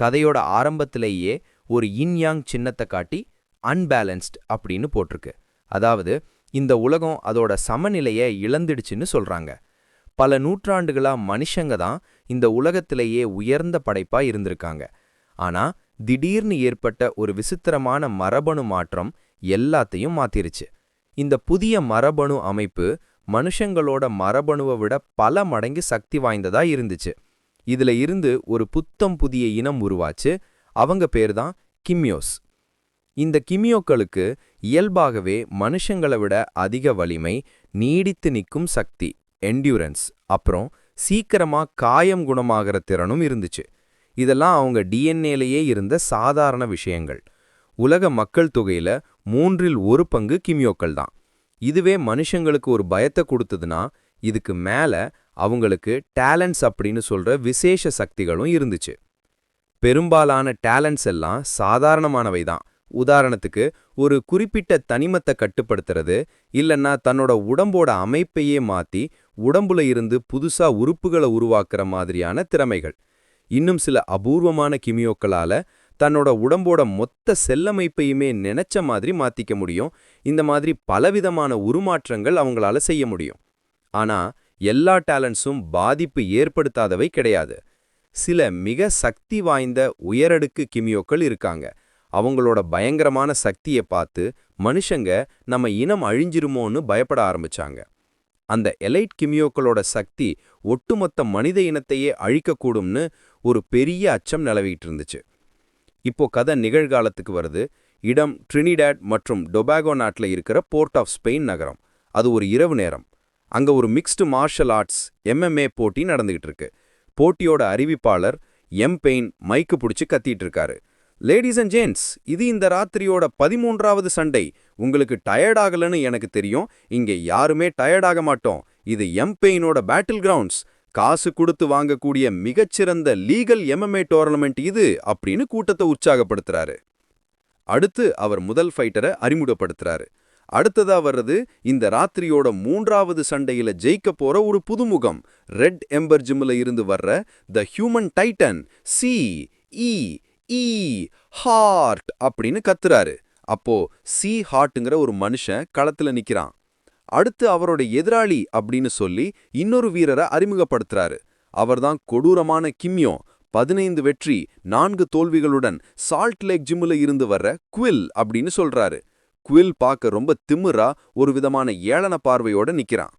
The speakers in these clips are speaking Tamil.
கதையோட ஆரம்பத்திலேயே ஒரு இன்யாங் சின்னத்தை காட்டி அன்பேலன்ஸ்ட் அப்படின்னு போட்டிருக்கு. அதாவது இந்த உலகம் அதோட சமநிலையை இழந்துடுச்சுன்னு சொல்றாங்க. பல நூற்றாண்டுகளா மனுஷங்க தான் இந்த உலகத்திலேயே உயர்ந்த படைப்பா இருந்திருக்காங்க. ஆனா திடீர்னு ஏற்பட்ட ஒரு விசித்திரமான மரபணு மாற்றம் எல்லாத்தையும் மாத்திருச்சு. இந்த புதிய மரபணு அமைப்பு மனுஷங்களோட மரபணுவை விட பல மடங்கு சக்தி வாய்ந்ததா இருந்துச்சு. இதுல இருந்து ஒரு புத்தம் புதிய இனம் உருவாச்சு. அவங்க பேர் தான் கிம்யோஸ் இந்த கிமியோக்களுக்கு இயல்பாகவே மனுஷங்களை விட அதிக வலிமை நீடித்து நிற்கும் சக்தி என்டியூரன்ஸ் அப்புறம் சீக்கிரமா காயம் குணமாகிற திறனும் இருந்துச்சு. இதெல்லாம் அவங்க டிஎன்ஏலேயே இருந்த சாதாரண விஷயங்கள். உலக மக்கள் தொகையில மூன்றில் ஒரு பங்கு கிமியோக்கள் தான். இதுவே மனுஷங்களுக்கு ஒரு பயத்தை கொடுத்ததுன்னா இதுக்கு மேல அவங்களுக்கு டேலண்ட்ஸ் அப்படின்னு சொல்ற விசேஷ சக்திகளும் இருந்துச்சு. பெரும்பாலான டேலண்ட்ஸ் எல்லாம் சாதாரணமானவை தான். உதாரணத்துக்கு ஒரு குறிப்பிட்ட தனிமத்தை கட்டுப்படுத்துறது இல்லைன்னா தன்னோட உடம்போட அமைப்பையே மாத்தி உடம்புல இருந்து புதுசா உறுப்புகளை உருவாக்குற மாதிரியான திறமைகள். இன்னும் சில அபூர்வமான கிமியோக்களால தன்னோட உடம்போட மொத்த செல்லமைப்பையுமே நினைச்ச மாதிரி மாத்திக்க முடியும். இந்த மாதிரி பலவிதமான உருமாற்றங்கள் அவங்களால செய்ய முடியும். ஆனா எல்லா டேலண்ட்ஸும் பாதிப்பு ஏற்படுத்தாதவை கிடையாது. சில மிக சக்தி வாய்ந்த உயரடுக்கு கிமியோக்கள் இருக்காங்க. அவங்களோட பயங்கரமான சக்தியை பார்த்து மனுஷங்க நம்ம இனம் அழிஞ்சிருமோன்னு பயப்பட ஆரம்பிச்சாங்க. அந்த எலைட் கிமியோக்களோட சக்தி ஒட்டுமொத்த மனித இனத்தையே அழிக்கக்கூடும்னு ஒரு பெரிய அச்சம் நிலவிட்டு இருந்துச்சு. இப்போ கதை நிகழ்காலத்துக்கு வருது. இடம் ட்ரினிடாட் மற்றும் டொபாகோ நாட்டில் இருக்கிற போர்ட் ஆஃப் ஸ்பெயின் நகரம். அது ஒரு இரவு நேரம். அங்க ஒரு மிக்ஸ்டு மார்ஷல் ஆர்ட்ஸ் எம்எம்ஏ போட்டி நடந்துகிட்டு இருக்கு போட்டியோட அறிவிப்பாளர் எம் பெயின் மைக்கு பிடிச்சி கத்திட்டு இருக்காரு லேடிஸ் அண்ட் ஜென்ட்ஸ் இது இந்த ராத்திரியோட பதிமூன்றாவது சண்டை. உங்களுக்கு டயர்ட் ஆகலன்னு எனக்கு தெரியும். இங்கே யாருமே டயர்ட் ஆக மாட்டோம். இது எம் பெயினோட பேட்டில் கிரவுண்ட்ஸ் காசு கொடுத்து வாங்கக்கூடிய மிகச்சிறந்த லீகல் எம்எம்ஏ டோர்னமெண்ட் இது அப்படின்னு கூட்டத்தை உற்சாகப்படுத்துறாரு. அடுத்து அவர் முதல் ஃபைட்டரை அறிமுகப்படுத்துறாரு. அடுத்ததா வர்றது இந்த ராத்திரியோட மூன்றாவது சண்டையில ஜெயிக்க போற ஒரு புதுமுகம். ரெட் எம்பர் ஜிம்ல இருந்து வர்ற the human titan C E heart அப்படின்னு கத்துறாரு. அப்போ சி ஹார்ட்டுங்கிற ஒரு மனுஷன் களத்துல நிக்கிறான். அடுத்து அவரோட எதிராளி அப்படின்னு சொல்லி இன்னொரு வீரரை அறிமுகப்படுத்துறாரு. அவர்தான் கொடூரமான கிம்யோ பதினைந்து வெற்றி நான்கு தோல்விகளுடன் சால்ட் லேக் ஜிம்ல இருந்து வர்ற குவில் அப்படின்னு சொல்றாரு. குவில் பார்க்க ரொம்ப திமிரா ஒரு விதமான ஏளன பார்வையோட நிக்கிறான்.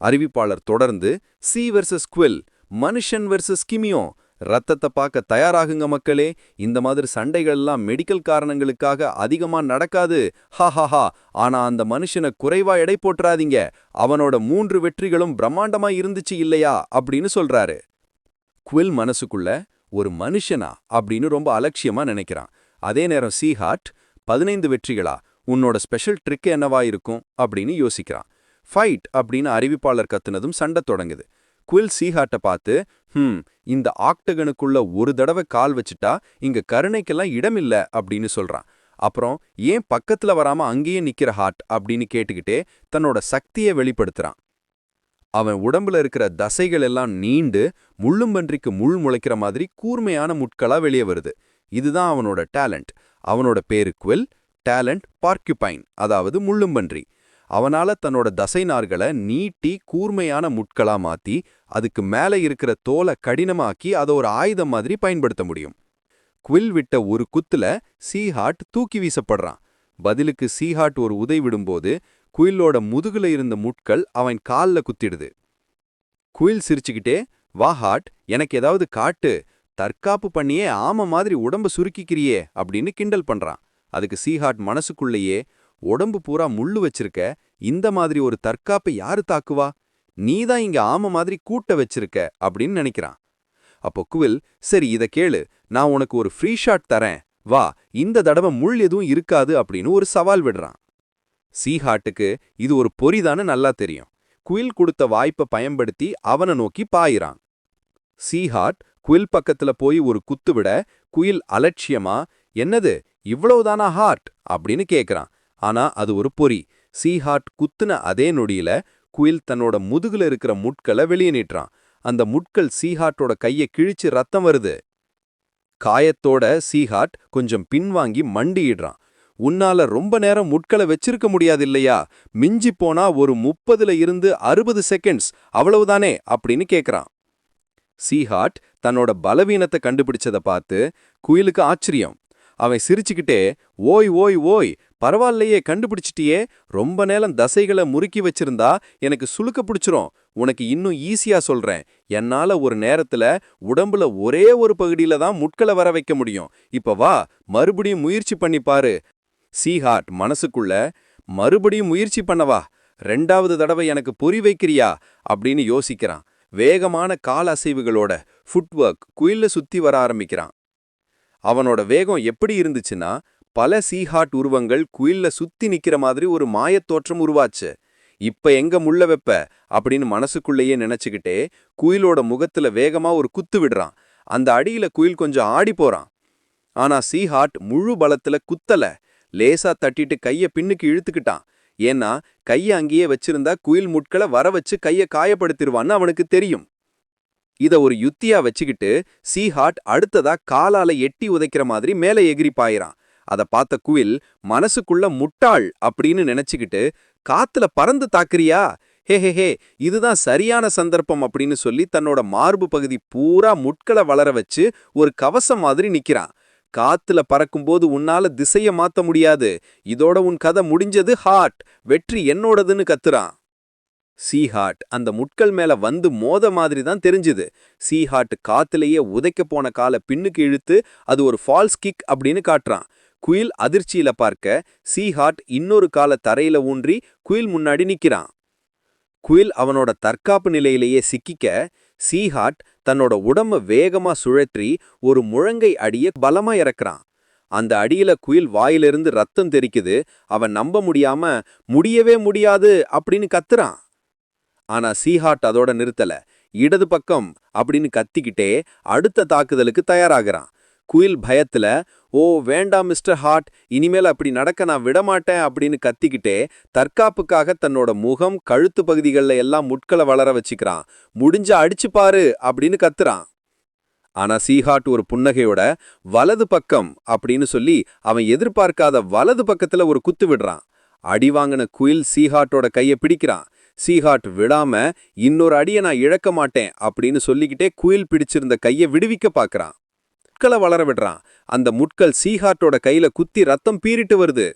அறிவிப்பாளர் தொடர்ந்து சி வெர்சஸ் குவில் மனுஷன் வெர்சஸ் கிமியோ ரத்தத்தை பார்க்க தயாராகுங்க மக்களே இந்த மாதிரி சண்டைகள்லாம் மெடிக்கல் காரணங்களுக்காக அதிகமா நடக்காது ஹா ஆனா அந்த மனுஷனை குறைவா எடை போட்டுறாதீங்க அவனோட மூன்று வெற்றிகளும் பிரம்மாண்டமா இருந்துச்சு இல்லையா? அப்படின்னு சொல்றாரு. குவில் மனசுக்குள்ள ஒரு மனுஷனா? அப்படின்னு ரொம்ப அலட்சியமா நினைக்கிறான். அதே நேரம் சீஹாட் பதினைந்து வெற்றிகளா? உன்னோட ஸ்பெஷல் ட்ரிக் என்னவா இருக்கும் அப்படின்னு யோசிக்கிறான். ஃபைட் அப்படின்னு அறிவிப்பாளர் கத்துனதும் சண்டை தொடங்குது. குவில் சீஹாட்டை பார்த்து ஹம் இந்த ஆக்டகனுக்குள்ள ஒரு தடவை கால் வச்சுட்டா இங்க கருணைக்கெல்லாம் இடமில்ல அப்படின்னு சொல்றான். அப்புறம் ஏன் பக்கத்துல வராம அங்கேயே நிக்கிற ஹார்ட்? அப்படின்னு கேட்டுக்கிட்டே தன்னோட சக்தியை வெளிப்படுத்துறான். அவன் உடம்புல இருக்கிற தசைகள் எல்லாம் நீண்டு முள்ளும்பன்றிக்கு முள் முளைக்கிற மாதிரி கூர்மையான முட்களா வெளியே வருது. இதுதான் அவனோட டேலண்ட் அவனோட பேரு குவில் டேலண்ட் பார்க்யூபைன் அதாவது முள்ளும்பன்றி. அவனால தன்னோட தசைநார்களை நீட்டி கூர்மையான முட்களா மாத்தி அதுக்கு மேல இருக்கிற தோலை கடினமாக்கி அதை ஒரு ஆயுதம் மாதிரி பயன்படுத்த முடியும். குவில் விட்ட ஒரு குத்துல சீஹாட் தூக்கி வீசப்படுறான். பதிலுக்கு சீஹாட் ஒரு உதை விடும்போது குயிலோட முதுகுல இருந்த முட்கள் அவன் கால்ல குத்திடுது. குயில் சிரிச்சுக்கிட்டே வாஹாட் எனக்கு ஏதாவது காட்டு தற்காப்பு பண்ணியே ஆம மாதிரி உடம்ப சுருக்கிக்கிறியே அப்படின்னு கிண்டல் பண்றான். அதுக்கு சீஹாட் மனசுக்குள்ளேயே உடம்பு பூரா முள்ளு வச்சிருக்க இந்த மாதிரி ஒரு தற்காப்பை யாரு தாக்குவா? நீதான் இங்க ஆம மாதிரி கூட்ட வச்சிருக்க அப்படின்னு நினைக்கிறான். அப்போ குவில் சரி இத கேளு. நான் உனக்கு ஒரு ஃப்ரீ ஷாட் தரேன். வா இந்த தடவை முள் எதுவும் இருக்காது அப்படின்னு ஒரு சவால் விடுறான். சீஹாட்டுக்கு இது ஒரு பொறிதானு நல்லா தெரியும். குயில் கொடுத்த வாய்ப்பை பயன்படுத்தி அவனை நோக்கி பாயிறான். சீஹாட் குயில் பக்கத்துல போய் ஒரு குத்து விட குயில் அலட்சியமா என்னது? இவ்வளவுதானா ஹார்ட் அப்படின்னு கேக்குறான். ஆனா அது ஒரு பொறி. சீஹார்ட் குத்துன அதே நொடியில குயில் தன்னோட முதுகுல இருக்கிற முட்களை வெளியே நீட்டுறான். அந்த முட்கள் சீஹாட்டோட கையை கிழிச்சு ரத்தம் வருது. காயத்தோட சீஹாட் கொஞ்சம் பின்வாங்கி மண்டியிடுறான். உன்னால ரொம்ப நேரம் முட்களை வச்சிருக்க முடியாது இல்லையா மிஞ்சி போனா ஒரு முப்பதுல இருந்து அறுபது செகண்ட்ஸ் அவ்வளவுதானே? அப்படின்னு கேக்குறான். சீஹாட் தன்னோட பலவீனத்தை கண்டுபிடிச்சத பார்த்து குயிலுக்கு ஆச்சரியம். அவன் சிரிச்சுக்கிட்டே ஓய் ஓய் ஓய் பரவாயில்லையே கண்டுபிடிச்சிட்டியே. ரொம்ப நேரம் தசைகளை முறுக்கி வச்சிருந்தா எனக்கு சுளுக்க பிடிச்சிரும். உனக்கு இன்னும் ஈஸியா சொல்றேன். என்னால ஒரு நேரத்துல உடம்புல ஒரே ஒரு பகுதியில தான் முட்களை வர வைக்க முடியும். இப்ப வா மறுபடியும் முயற்சி பண்ணி பாரு. சீஹார்ட் மனசுக்குள்ள மறுபடியும் முயற்சி பண்ணவா ரெண்டாவது தடவை எனக்கு பொறி வைக்கிறியா? அப்படின்னு யோசிக்கிறான். வேகமான கால் அசைவுகளோட ஃபுட்வொர்க் குயில்ல சுத்தி வர ஆரம்பிக்கிறான். அவனோட வேகம் எப்படி இருந்துச்சுன்னா பல சீஹாட் உருவங்கள் குயில்ல சுத்தி நிக்கிற மாதிரி ஒரு மாயத்தோற்றம் உருவாச்சு. இப்ப எங்க முள்ள வெப்ப? அப்படின்னு மனசுக்குள்ளேயே நினைச்சுக்கிட்டே குயிலோட முகத்துல வேகமா ஒரு குத்து விடுறான். அந்த அடியில குயில் கொஞ்சம் ஆடி போறான். ஆனா சீஹாட் முழு பலத்துல குத்தல. லேசா தட்டிட்டு கைய பின்னுக்கு இழுத்துக்கிட்டான். ஏன்னா கைய அங்கேயே வச்சிருந்தா குயில் முட்களை வர வச்சு கைய காயப்படுத்திடுவான்னு அவனுக்கு தெரியும். இத ஒரு யுத்தியா வச்சுக்கிட்டு சீஹாட் அடுத்ததா காலால எட்டி உதைக்கிற மாதிரி மேலே எகிரி பாயிறான். அத பார்த்த குயில் மனசுக்குள்ள முட்டாள் அப்படின்னு நினைச்சுக்கிட்டு காத்துல பறந்து தாக்குறியா? ஹே ஹே ஹே இதுதான் சரியான சந்தர்ப்பம் அப்படின்னு சொல்லி தன்னோட மார்பு பகுதி பூரா முட்களை வளர வச்சு ஒரு கவசம் மாதிரி நிக்கிறான். காத்துல பறக்கும்போது உன்னால திசைய மாத்த முடியாது. இதோட உன் கதை முடிஞ்சது ஹார்ட். வெற்றி என்னோடதுன்னு கத்துறான். சீஹாட் அந்த முட்கள் மேல வந்து மோத மாதிரி தான் தெரிஞ்சுது. சீஹாட் காத்திலேயே உதைக்க போன காலை பின்னுக்கு இழுத்து அது ஒரு ஃபால்ஸ் கிக் அப்படின்னு காட்டுறான். குயில் அதிர்ச்சியில பார்க்க சீஹாட் இன்னொரு கால தரையில ஊன்றி குயில் முன்னாடி நிக்கிறான். குயில் அவனோட தற்காப்பு நிலையிலேயே சிக்கிக்க சீஹாட் தன்னோட உடம்ப வேகமா சுழற்றி ஒரு முழங்கை அடிய பலமா இறக்குறான். அந்த அடியில குயில் வாயிலிருந்து ரத்தம் தெரிக்குது. அவன் நம்ப முடியாம முடியவே முடியாது அப்படின்னு கத்துறான். ஆனா சீஹாட் அதோட நிறுத்தல. இடது பக்கம் அப்படின்னு கத்திக்கிட்டே அடுத்த தாக்குதலுக்கு தயாராகிறான். குயில் பயத்துல ஓ வேண்டாம் மிஸ்டர் ஹார்ட் இனிமேல் அப்படி நடக்க நான் விடமாட்டேன் அப்படின்னு கத்திக்கிட்டே தற்காப்புக்காக தன்னோட முகம் கழுத்து பகுதிகளில் எல்லாம் முட்களை வளர வச்சுக்கிறான். முடிஞ்ச அடிச்சு பாரு அப்படின்னு கத்துறான். ஆனா சீஹாட் ஒரு புன்னகையோட வலது பக்கம் அப்படின்னு சொல்லி அவன் எதிர்பார்க்காத வலது பக்கத்துல ஒரு குத்து விடுறான். அடி வாங்கின குயில் சீஹாட்டோட கையை பிடிக்கிறான். சீஹாட் விடாம இன்னொரு அடியை நான் இழக்க மாட்டேன் அப்படின்னு சொல்லிக்கிட்டே குயில் பிடிச்சிருந்த கையை விடுவிக்க பார்க்கறான். முட்களை வளர விடுறான். அந்த முட்கள் சீஹாட்டோட கையில குத்தி ரத்தம் பீறிட்டு வருது.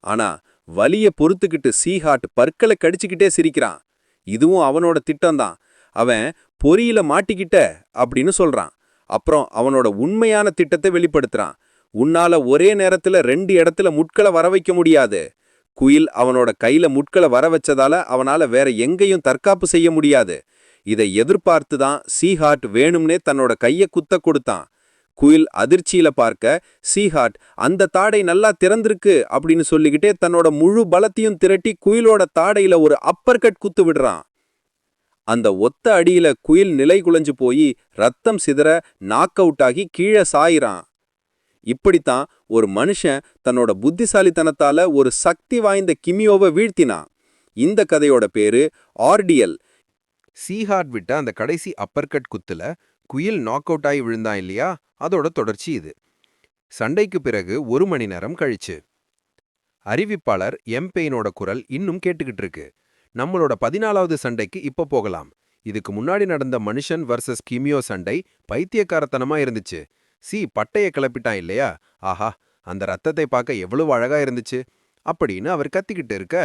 ஆனா வலிய பொறுத்துக்கிட்டு சீஹாட் பற்களை கடிச்சுக்கிட்டே சிரிக்கிறான். இதுவும் அவனோட திட்டம்தான் அவன் பொறியில மாட்டிக்கிட்ட அப்படின்னு சொல்றான். அப்புறம் அவனோட உண்மையான திட்டத்தை வெளிப்படுத்துறான். உன்னால ஒரே நேரத்துல ரெண்டு இடத்துல முட்களை வர வைக்க முடியாது. குயில் அவனோட கையில முட்களை வர வச்சதால அவனால வேற எங்கேயும் தற்காப்பு செய்ய முடியாது. இதை எதிர்பார்த்து தான் சீஹாட் வேணும்னே தன்னோட கைய குத்த கொடுத்தான். குயில் அதிர்ச்சியில பார்க்க சீஹாட் அந்த தாடை நல்லா திறந்திருக்கு அப்படின்னு சொல்லிக்கிட்டே தன்னோட முழு பலத்தையும் திரட்டி குயிலோட தாடையில ஒரு அப்பர் கட் குத்து விடுறான். அந்த ஒத்த அடியில குயில் நிலை குலைஞ்சு போய் ரத்தம் சிதற நாக் அவுட் ஆகி கீழே சாயிறான். இப்படித்தான் ஒரு மனுஷன் தன்னோட புத்திசாலித்தனத்தால ஒரு சக்தி வாய்ந்த கிமியோவை வீழ்த்தினான். இந்த கதையோட பேரு ஆர்டியல் சீஹார்ட் விட்ட அந்த கடைசி அப்பர்கட் குத்துல குயில் நாக் அவுட் ஆகி விழுந்தான் இல்லையா? அதோட தொடர்ச்சி இது. சண்டைக்கு பிறகு ஒரு மணி நேரம் கழிச்சு. அறிவிப்பாளர் எம் பெயினோட குரல் இன்னும் கேட்டுக்கிட்டு இருக்கு. நம்மளோட பதினாலாவது சண்டைக்கு இப்ப போகலாம். இதுக்கு முன்னாடி நடந்த மனுஷன் வர்சஸ் கிமியோ சண்டை பைத்தியக்காரத்தனமா இருந்துச்சு. சி பட்டைய கிளப்பிட்டான் இல்லையா? ஆஹா அந்த ரத்தத்தை பார்க்க எவ்வளவு அழகா இருந்துச்சு. அப்படின்னு அவர் கத்திக்கிட்டு இருக்க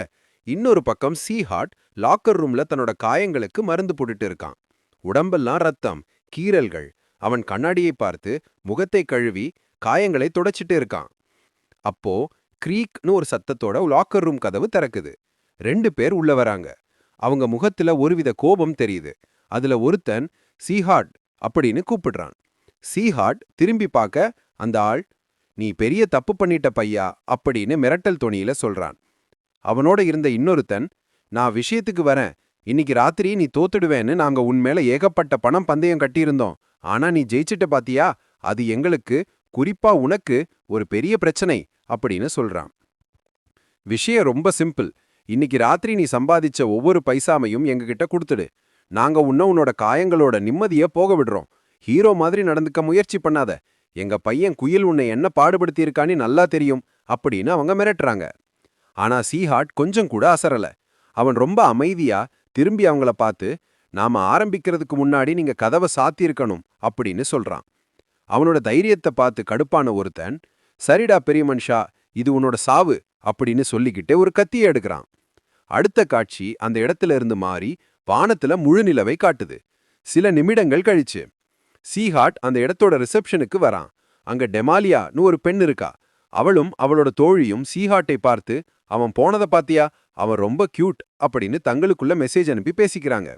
இன்னொரு பக்கம் சி ஹார்ட் லாக்கர் ரூம்ல தன்னோட காயங்களுக்கு மருந்து போட்டுட்டு இருக்கான். உடம்பெல்லாம் ரத்தம் கீறல்கள். அவன் கண்ணாடியை பார்த்து முகத்தை கழுவி காயங்களை துடைச்சிட்டு இருக்கான். அப்போ க்ரீக்னு ஒரு சத்தத்தோட லாக்கர் ரூம் கதவு திறக்குது. ரெண்டு பேர் உள்ள வராங்க. அவங்க முகத்துல ஒருவித கோபம் தெரியுது. அதுல ஒருத்தன் சீஹாட் அப்படின்னு கூப்பிடுறான். சீஹாட் திரும்பி பார்க்க அந்த ஆள் நீ பெரிய தப்பு பண்ணிட்ட பையா? அப்படின்னு மிரட்டல் தொனியில சொல்றான். அவனோட இருந்த இன்னொருத்தன் நான் விஷயத்துக்கு வரேன். இன்னைக்கு ராத்திரி நீ தோத்துடுவேன்னு நாங்க உன் மேல ஏகப்பட்ட பணம் பந்தயம் கட்டியிருந்தோம். ஆனா நீ ஜெயிச்சிட்ட பாத்தியா? அது எங்களுக்கு குறிப்பா உனக்கு ஒரு பெரிய பிரச்சனை அப்படின்னு சொல்றான். விஷயம் ரொம்ப சிம்பிள். இன்னைக்கு ராத்திரி நீ சம்பாதிச்ச ஒவ்வொரு பைசாமையும் எங்ககிட்ட கொடுத்துடு. நாங்க உன்ன உன்னோட காயங்களோட நிம்மதிய போக விடுறோம். ஹீரோ மாதிரி நடந்துக்க முயற்சி பண்ணாத. எங்க பையன் குயில் உன்னை என்ன பாடுபடுத்தியிருக்கான்னு நல்லா தெரியும் அப்படின்னு அவங்க மிரட்டுறாங்க. ஆனா சீஹாட் கொஞ்சம் கூட அசரல. அவன் ரொம்ப அமைதியா திரும்பி அவங்கள பார்த்து நாம ஆரம்பிக்கிறதுக்கு முன்னாடி நீங்க கதவை சாத்தியிருக்கணும் அப்படின்னு சொல்றான். அவனோட தைரியத்தை பார்த்து கடுப்பான ஒருத்தன் சரிடா பெரிய மனுஷா இது உன்னோட சாவு அப்படின்னு சொல்லிக்கிட்டு ஒரு கத்தியை எடுக்கிறான். அடுத்த காட்சி அந்த இடத்துல இருந்து மாறி வானத்துல முழு நிலவை காட்டுது. சில நிமிடங்கள் கழிச்சு. சீஹாட் அந்த இடத்தோட ரிசப்ஷனுக்கு வரான். அங்க டெமாலியான்னு ஒரு பெண் இருக்கா. அவளும் அவளோட தோழியும் சீஹாட்டை பார்த்து அவன் போனதை பாத்தியா? அவன் ரொம்ப கியூட் அப்படின்னு தங்களுக்குள்ள மெசேஜ் அனுப்பி பேசிக்கிறாங்க.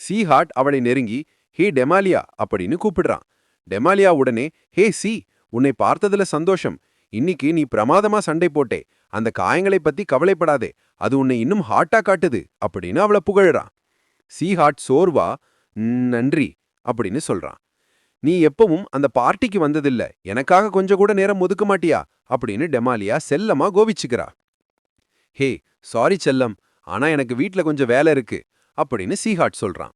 சீஹாட் அவளை நெருங்கி ஹே டெமாலியா அப்படின்னு கூப்பிடுறான். டெமாலியா உடனே ஹே சி உன்னை பார்த்ததுல சந்தோஷம். இன்னிக்கு நீ பிரமாதமா சண்டை போட்டே. அந்த காயங்களை பத்தி கவலைப்படாதே. அது உன்னை இன்னும் ஹாட்டா காட்டுது அப்படின்னு அவளை புகழறான். சீஹாட் சோர்வா நன்றி. அப்படின்னு சொல்றான். நீ எப்பவும் அந்த பார்ட்டிக்கு வந்ததில்ல. எனக்காக கொஞ்சம் கூட நேரம் ஒதுக்க மாட்டியா? அப்படின்னு டெமாலியா செல்லமா கோபிச்சுக்கிறா ஹே சாரி செல்லம். ஆனா எனக்கு வீட்ல கொஞ்சம் வேலை இருக்கு அப்படின்னு சீஹாட் சொல்றான்.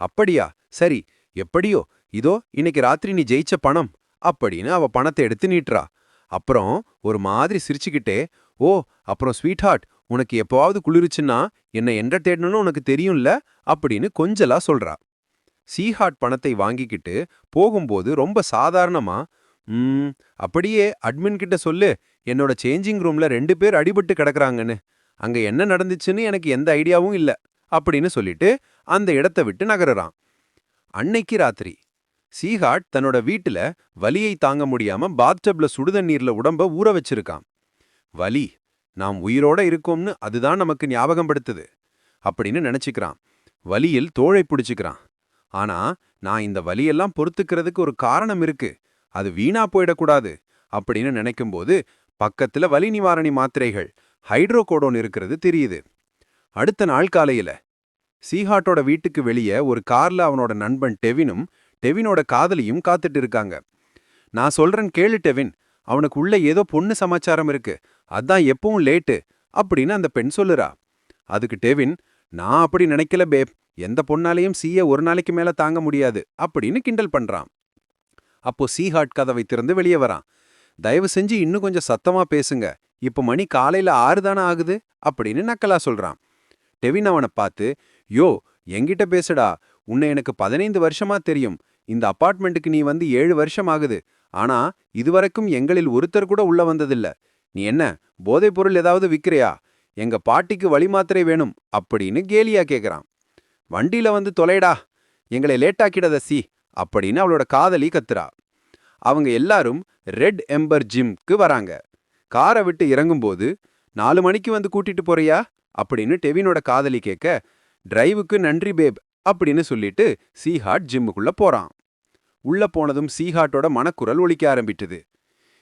அப்படியா? சரி. எப்படியோ? இதோ இன்னைக்கு ராத்திரி நீ ஜெயிச்ச பணம் அப்படின்னு அவ பணத்தை எடுத்து நீட்டுறா. அப்புறம் ஒரு மாதிரி சிரிச்சுக்கிட்டே ஓ அப்புறம் ஸ்வீட் ஹார்ட் உனக்கு எப்பவாவது குளிருச்சுன்னா என்னை என்ற தேடணும்னு உனக்கு தெரியும்ல? அப்படின்னு கொஞ்சலா சொல்றா. சீஹாட் பணத்தை வாங்கிக்கிட்டு போகும்போது ரொம்ப சாதாரணமா ம் அப்படியே அட்மின் கிட்ட சொல்லு என்னோட சேஞ்சிங் ரூம்ல ரெண்டு பேர் அடிபட்டு கிடக்குறாங்கன்னு அங்க என்ன நடந்துச்சுன்னு எனக்கு எந்த ஐடியாவும் இல்ல அப்படின்னு சொல்லிட்டு அந்த இடத்த விட்டு நகருறான். அன்னைக்கு ராத்திரி சீஹாட் தன்னோட வீட்டுல வலியை தாங்க முடியாம பாத்டப்ல சுடுதண்ணீர்ல உடம்ப ஊற வச்சிருக்கான். வலி நாம் உயிரோட இருக்கோம்னு அதுதான் நமக்கு ஞாபகம் படுத்துது அப்படின்னு நினைச்சுக்கிறான். வலியில் தோழை பிடிச்சுக்கிறான். ஆனா நான் இந்த வலியெல்லாம் பொறுத்துக்கிறதுக்கு ஒரு காரணம் இருக்கு. அது வீணா போயிடக்கூடாது அப்படின்னு நினைக்கும்போது பக்கத்துல வலி நிவாரணி மாத்திரைகள் ஹைட்ரோகோடோன் இருக்கிறது தெரியுது. அடுத்த நாள் காலையில சீஹாட்டோட வீட்டுக்கு வெளியே ஒரு கார்ல அவனோட நண்பன் டெவினும் டெவினோட காதலியும் காத்துட்டு இருக்காங்க. நான் சொல்றேன் கேளு டெவின் அவனுக்கு உள்ள ஏதோ பொண்ணு சமாச்சாரம் இருக்கு அதான் எப்பவும் லேட்டு அப்படின்னு அந்த பெண் சொல்லுறா. அதுக்கு டெவின் நான் அப்படி நினைக்கல பேப். எந்த பொண்ணாலையும் சீய ஒரு நாளைக்கு மேல தாங்க முடியாது அப்படின்னு கிண்டல் பண்றான். அப்போ சீஹாட் கதவை திறந்து வெளியே வரான். தயவு செஞ்சு இன்னும் கொஞ்சம் சத்தமா பேசுங்க. இப்ப மணி காலையில ஆறு தானே ஆகுது அப்படின்னு நக்கலா சொல்றான். டெவின் அவனை பார்த்து யோ என்கிட்ட பேசுடா. உன்னை எனக்கு பதினைந்து வருஷமா தெரியும். இந்த அப்பார்ட்மெண்ட்டுக்கு நீ வந்து ஏழு வருஷம் ஆகுது. ஆனா இதுவரைக்கும் எங்களில் ஒருத்தர் கூட உள்ள வந்ததில்ல. நீ என்ன போதைப் பொருள் ஏதாவது விக்கிறியா? எங்க பாட்டிக்கு வழி மாத்திரை வேணும் அப்படின்னு கேலியா கேக்குறான். வண்டியில வந்து தொலைடா எங்களை லேட்டாக்கிடாத சி அப்படின்னு அவளோட காதலி கத்துறா. அவங்க எல்லாரும் ரெட் எம்பர் ஜிம்க்கு வராங்க. காரை விட்டு இறங்கும்போது நாலு மணிக்கு வந்து கூட்டிட்டு போறியா? அப்படின்னு டெவினோட காதலி கேட்க டிரைவுக்கு நன்றி பேப் அப்படின்னு சொல்லிட்டு சீஹாட் ஜிம்முக்குள்ள போறான். உள்ள போனதும் சீஹாட்டோட மனக்குரல் ஒழிக்க ஆரம்பிட்டது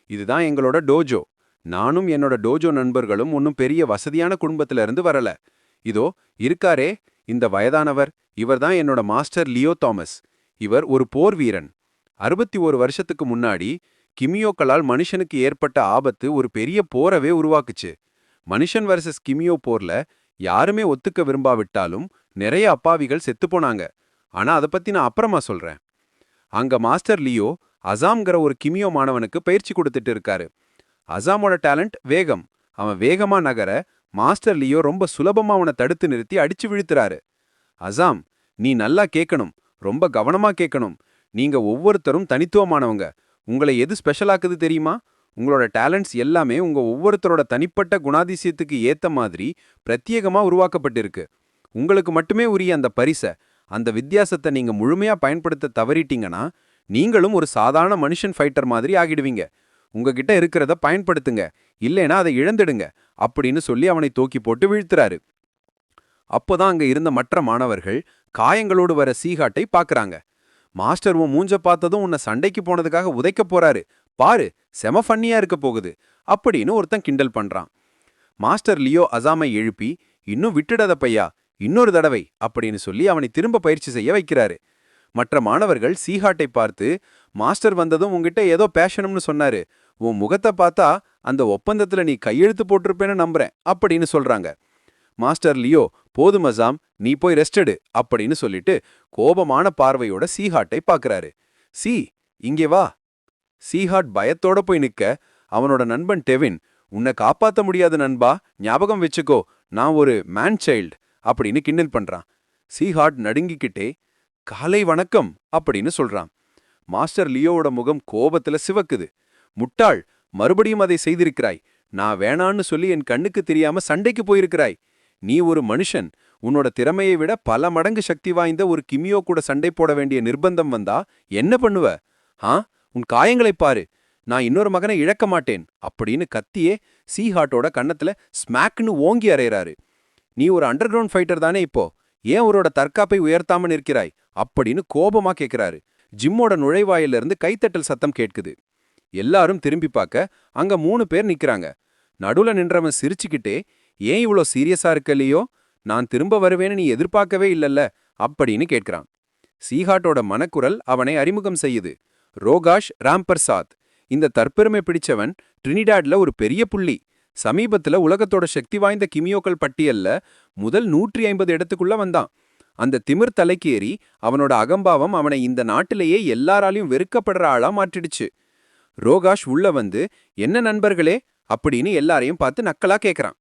இதுதான் எங்களோட டோஜோ. நானும் என்னோட டோஜோ நண்பர்களும் ஒன்னும் பெரிய வசதியான குடும்பத்துல இருந்து வரல. இதோ இருக்காரே இந்த வயதானவர். இவர்தான் என்னோட மாஸ்டர் லியோ தாமஸ். இவர் ஒரு போர் வீரன். அறுபத்தி ஒரு வருஷத்துக்கு முன்னாடி கிமியோக்களால் மனுஷனுக்கு ஏற்பட்ட ஆபத்து ஒரு பெரிய போரவே உருவாக்குச்சு. மனுஷன் வர்சஸ் கிமியோ போர்ல யாருமே ஒத்துக்க விரும்பாவிட்டாலும் நிறைய அப்பாவிகள் செத்துப் போனாங்க ஆனா அதை பத்தி நான் அப்புறமா சொல்றேன். அங்க மாஸ்டர் லியோ அசாம்ங்கிற ஒரு கிமியோ மாணவனுக்கு பயிற்சி கொடுத்துட்டு இருக்காரு. அசாமோட டேலண்ட் வேகம். அவன் வேகமா நகர மாஸ்டர் லியோ ரொம்ப சுலபமா அவனை தடுத்து நிறுத்தி அடிச்சு விழுத்துறாரு. அசாம் நீ நல்லா கேட்கணும் ரொம்ப கவனமா கேட்கணும் நீங்க ஒவ்வொருத்தரும் தனித்துவமானவங்க. உங்களை எது ஸ்பெஷலாக்குது தெரியுமா? உங்களோட டேலண்ட்ஸ் எல்லாமே உங்க ஒவ்வொருத்தரோட தனிப்பட்ட குணாதிசயத்துக்கு ஏத்த மாதிரி பிரத்யேகமா உருவாக்கப்பட்டிருக்கு. உங்களுக்கு மட்டுமே உரிய அந்த பரிசை அந்த வித்தியாசத்தை நீங்க முழுமையா பயன்படுத்த தவறிட்டீங்கன்னா நீங்களும் ஒரு சாதாரண மனுஷன் ஃபைட்டர் மாதிரி ஆகிடுவீங்க. உங்ககிட்ட இருக்கிறத பயன்படுத்துங்க இல்லைனா அதை இழந்துடுங்க அப்படின்னு சொல்லி அவனை தூக்கி போட்டு வீழ்த்துறாரு. அப்போதான் அங்க இருந்த மற்ற மாணவர்கள் காயங்களோடு வர சீகாட்டை பாக்குறாங்க மாஸ்டர் உன் மூஞ்ச பார்த்ததும் உன்னை சண்டைக்கு போனதுக்காக உதைக்க போறாரு. பாரு செம ஃபன்னியா இருக்க போகுது அப்படின்னு ஒருத்தன் கிண்டல் பண்றான். மாஸ்டர் லியோ அசாமை எழுப்பி இன்னும் விட்டுடாத பையா இன்னொரு தடவை அப்படின்னு சொல்லி அவனை திரும்ப பயிற்சி செய்ய வைக்கிறாரு. மற்ற மாணவர்கள் சீஹாட்டை பார்த்து மாஸ்டர் வந்ததும் உங்ககிட்ட ஏதோ பேஷனும்னு சொன்னாரு உன் முகத்தை பார்த்தா அந்த ஒப்பந்தத்துல நீ கையெழுத்து போட்டிருப்பேன்னு நம்புறேன் அப்படின்னு சொல்றாங்க. மாஸ்டர் லியோ போதும் அசாம் நீ போய் ரெஸ்டடு அப்படின்னு சொல்லிட்டு கோபமான பார்வையோட சீஹாட்டை பார்க்கறாரு சி இங்கே வா. சீஹாட் பயத்தோட போய் நிக்க அவனோட நண்பன் டெவின் உன்னை காப்பாத்த முடியாத நண்பா ஞாபகம் வச்சுக்கோ நான் ஒரு மேன் சைல்டு அப்படின்னு கிண்டல் பண்றான். சீஹாட் நடுங்கிக்கிட்டே காலை வணக்கம் அப்படின்னு சொல்றான். மாஸ்டர் லியோவோட முகம் கோபத்துல சிவக்குது. முட்டாள் மறுபடியும் அதை செய்திருக்கிறாய். நான் வேணான்னு சொல்லி என் கண்ணுக்கு தெரியாம சண்டைக்கு போயிருக்கிறாய். நீ ஒரு மனுஷன் உன்னோட திறமையை விட பல மடங்கு சக்தி வாய்ந்த ஒரு கிமியோ கூட சண்டை போட வேண்டிய நிர்பந்தம் வந்தா என்ன பண்ணுவ? ஆ? உன் காயங்களைப் பாரு. நான் இன்னொரு மகனை இழக்க மாட்டேன். அப்படின்னு கத்தியே சீஹாட்டோட கன்னத்துல ஸ்மாக்னு ஓங்கி அறையிறாரு. நீ ஒரு அண்டர் கிரவுண்ட் ஃபைட்டர் தானே இப்போ? ஏன் அவரோட தற்காப்பை உயர்த்தாம நிற்கிறாய்? அப்படின்னு கோபமா கேக்குறாரு. ஜிம்மோட நுழைவாயில இருந்து கைத்தட்டல் சத்தம் கேட்குது. எல்லாரும் திரும்பி பார்க்க அங்க மூணு பேர் நிக்கிறாங்க. நடுவுல நின்றவன் சிரிச்சுக்கிட்டே ஏன் இவ்ளோ சீரியஸா இருக்க இல்லையோ நான் திரும்ப வருவேன்னு நீ எதிர்பார்க்கவே இல்லல்ல அப்படின்னு கேட்கிறான். சீஹாட்டோட மனக்குரல் அவனை அறிமுகம் செய்யுது. ரோகாஷ் ராம்பர்சாத். இந்த தற்பெருமை பிடிச்சவன் ட்ரினிடாட்ல ஒரு பெரிய புள்ளி. சமீபத்துல உலகத்தோட சக்தி வாய்ந்த கிமியோக்கள் பட்டியல்ல முதல் நூற்றி ஐம்பது இடத்துக்குள்ள வந்தான். அந்த திமிர் தலைக்கு ஏறி அவனோட அகம்பாவம் அவனை இந்த நாட்டிலேயே எல்லாராலையும் வெறுக்கப்படுற ஆளா மாற்றிடுச்சு. ரோகாஷ் உள்ள வந்து என்ன நண்பர்களே? அப்படின்னு எல்லாரையும் பார்த்து நக்கலா கேக்குறான்.